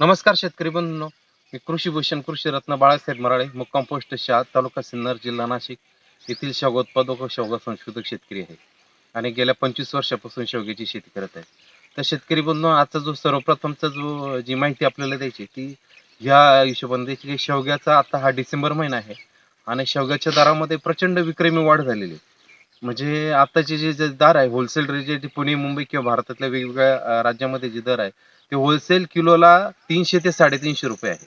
नमस्कार शेतकरी बंधूंनो. मी कृषी भूषण कृषी रत्न बाळासाहेब मराळे मुक्काम पोस्ट शहा तालुका सिन्नर जिल्हा नाशिक येथील शेवगा उत्पादक व शेवगा संशोधक शेतकरी आहे आणि गेल्या पंचवीस वर्षापासून शेवग्याची शेती करत आहे. तर शेतकरी बंधू आजचा जो सर्वप्रथमचा जो जी माहिती आपल्याला द्यायची ती ह्या हिशोबाने द्यायची की शेवग्याचा आता हा डिसेंबर महिना आहे आणि शेवग्याच्या दरामध्ये प्रचंड विक्रमी वाढ झालेली आहे. म्हणजे आताचे जे जे दर आहे होलसेल रेट पुणे मुंबई किंवा भारतातल्या वेगवेगळ्या अं, राज्यामध्ये जे दर आहे ते होलसेल किलोला तीनशे ते साडेतीनशे रुपये आहे.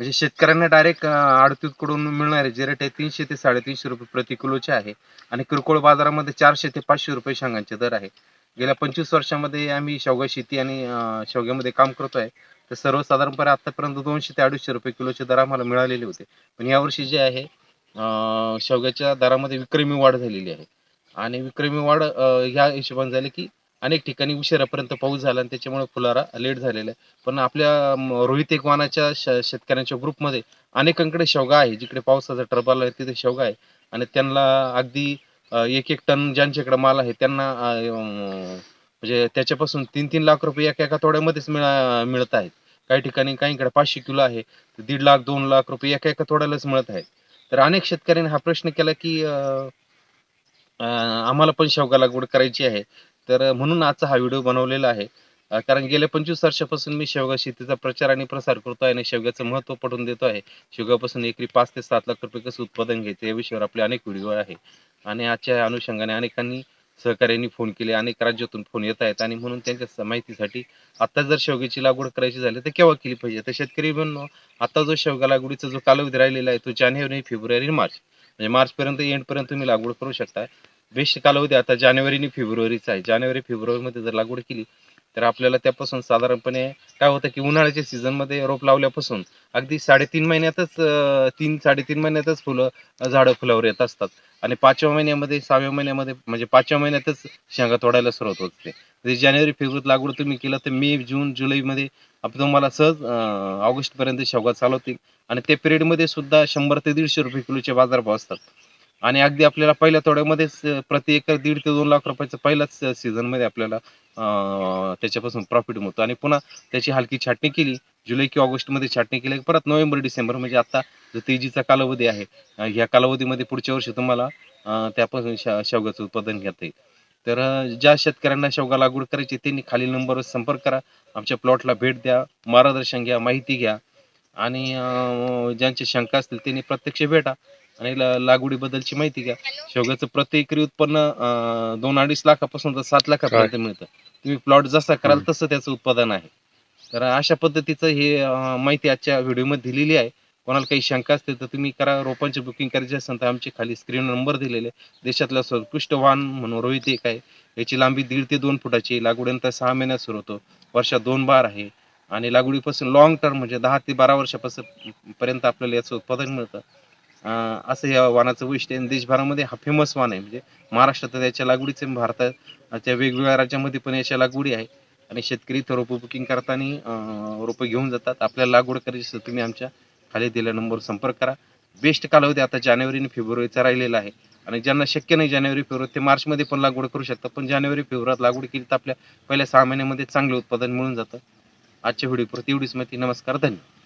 म्हणजे शेतकऱ्यांना डायरेक्ट आडतीकडून मिळणारे जे रेट आहे तीनशे ते साडेतीनशे रुपये प्रति किलोचे आहे. आणि किरकोळ बाजारामध्ये चारशे ते पाचशे रुपये शेंगांचे दर आहे. गेल्या पंचवीस वर्षामध्ये आम्ही शेवगा शेती आणि अं, शेवग्यामध्ये काम करतो आहे तर सर्वसाधारणपणे आतापर्यंत दोनशे ते अडीचशे रुपये किलोचे दर आम्हाला मिळालेले होते. पण यावर्षी जे आहे अं, शेवग्याच्या दरामध्ये विक्रमी वाढ झालेली आहे. आणि विक्रमी वाढ अं, ह्या हिशोबाने झाली की अनेक ठिकाणी उशिरापर्यंत पाऊस झाला आणि त्याच्यामुळे फुलारा लेट झालेला आहे. पण आपल्या म, रोहित एक वानाच्या श- शेतकऱ्यांच्या ग्रुपमध्ये अनेकांकडे शेवगा आहे. जिकडे पावसाचा टरबाल आहे तिथे शेवगा आहे. आणि त्यांना अगदी अं, एक एक टन ज्यांच्याकडे माल आहे त्यांना अं, म्हणजे त्याच्यापासून तीन तीन लाख रुपये एका एका तोड्यामध्येच मिळा मिळत आहेत. काही ठिकाणी काहींकडे पाचशे किलो आहे. तर दीड लाख दोन लाख रुपये एका एका तोड्यालाच मिळत आहेत. तर अनेक शेतकऱ्यांनी हा प्रश्न केला की आम्हाला पण शेवगा लागवड करायची आहे. तर म्हणून आजचा हा व्हिडिओ बनवलेला आहे. कारण गेल्या पंचवीस वर्षापासून मी शेवगा शेतीचा प्रचार आणि प्रसार करतो आहे आणि शेवग्याचं महत्त्व पटवून देतो आहे. शेवगापासून एकरी पाच ते सात लाख रुपये कसं उत्पादन घ्यायचं या विषयावर आपले अनेक व्हिडिओ आहे. आणि आजच्या अनुषंगाने अनेकांनी सहकार्यांनी फोन केले अनेक राज्यातून फोन येत आहेत आणि म्हणून त्यांच्या माहितीसाठी आता जर शेवग्याची लागवड करायची झाली तर केव्हा केली पाहिजे? तर शेतकरी म्हणून आता जो शेवगा लागवडीचा जो कालावधी राहिलेला आहे तो जानेवारी फेब्रुवारी मार्च. म्हणजे मार्चपर्यंत एंडपर्यंत तुम्ही लागवड करू शकता. बेस्ट कालावधी आता जानेवारी आणि फेब्रुवारीचा आहे. जानेवारी फेब्रुवारीमध्ये जर लागवड केली तर आपल्याला त्यापासून साधारणपणे काय होतं की उन्हाळ्याच्या सीझनमध्ये रोप लावल्यापासून अगदी साडेतीन महिन्यातच तीन साडेतीन महिन्यातच फुलं झाडं फुलावर येत असतात. आणि पाचव्या महिन्यामध्ये सहाव्या महिन्यामध्ये म्हणजे पाचव्या महिन्यातच शेंगा तोडायला सुरुवात होते. म्हणजे जानेवारी फेब्रुवारी लागवड तुम्ही केलं तर मे जून जुलैमध्ये तुम्हाला सहज ऑगस्टपर्यंत शेवगा चालवतील. आणि त्या पिरियडमध्ये सुद्धा शंभर ते दीडशे रुपये किलोचे बाजारभाव असतात. आणि अगदी आपल्याला पहिल्या तोड्यामध्येच प्रति एकर दीड ते दोन लाख रुपयाचं पहिल्याच सीझनमध्ये आपल्याला त्याच्यापासून प्रॉफिट मिळतो. आणि पुन्हा त्याची हलकी छाटणी केली जुलै किंवा ऑगस्टमध्ये छाटणी केली परत नोव्हेंबर डिसेंबर म्हणजे आता जो तेजीचा कालावधी आहे ह्या कालावधीमध्ये पुढच्या वर्षी तुम्हाला त्यापासून शेवगाचं उत्पादन घेता येईल. तर ज्या शेतकऱ्यांना शेवगा लागवड करायची त्यांनी खालील नंबरवर संपर्क करा. आमच्या प्लॉटला भेट द्या मार्गदर्शन घ्या माहिती घ्या. आणि ज्यांचे ज्यांची शंका असतील त्यांनी प्रत्यक्ष भेटा. आणि ला- लागवडीबद्दलची माहिती घ्या. शेवग्याचं प्रति एकरी उत्पन्न अं, दोन अडीच लाखापासून तर सात लाखापर्यंत मिळतं. तुम्ही प्लॉट जसा कराल तसं त्याचं उत्पादन आहे. तर अशा पद्धतीचं हे अं, माहिती आजच्या व्हिडिओमध्ये दिलेली आहे. कोणाला काही शंका असतील तर तुम्ही करा. रोपांची बुकिंग करायची असेल तर आमचे खाली स्क्रीन नंबर दिलेले. देशातला सर्वोत्कृष्ट वाहन म्हणून रोहित एक आहे. याची लांबी दीड ते दोन फुटाची आहे. लागवडीनंतर सहा महिन्यात सुरू होतो. वर्षात दोन बार आहे. आणि लागवडीपासून लॉंग टर्म म्हणजे दहा ते बारा वर्षापासून पर्यंत आपल्याला याचं उत्पादन मिळतं. असं या वानाचं वैशिष्ट्य आणि देशभरामध्ये हा फेमस वान आहे. म्हणजे महाराष्ट्रात त्याच्या लागवडीचे भारताच्या वेगवेगळ्या राज्यामध्ये पण याच्या लागवडी आहे. आणि शेतकरी इथं रोपं बुकिंग करताना रोपं घेऊन जातात. आपल्याला लागवड करायची असेल तुम्ही आमच्या खाली दिलेल्या नंबरवर संपर्क करा. बेस्ट कालावधी आता जानेवारी आणि फेब्रुवारीचा राहिलेला आहे. आणि ज्यांना शक्य नाही जानेवारी फेब्रुवारी ते मार्चमध्ये पण लागवड करू शकतात. पण जानेवारी फेब्रुवारीत लागवड केली तर आपल्या पहिल्या सहा महिन्यामध्ये चांगले उत्पादन मिळून जातं. आजच्या व्हिडिओ परत एवढीच माहिती. नमस्कार धन्यवाद.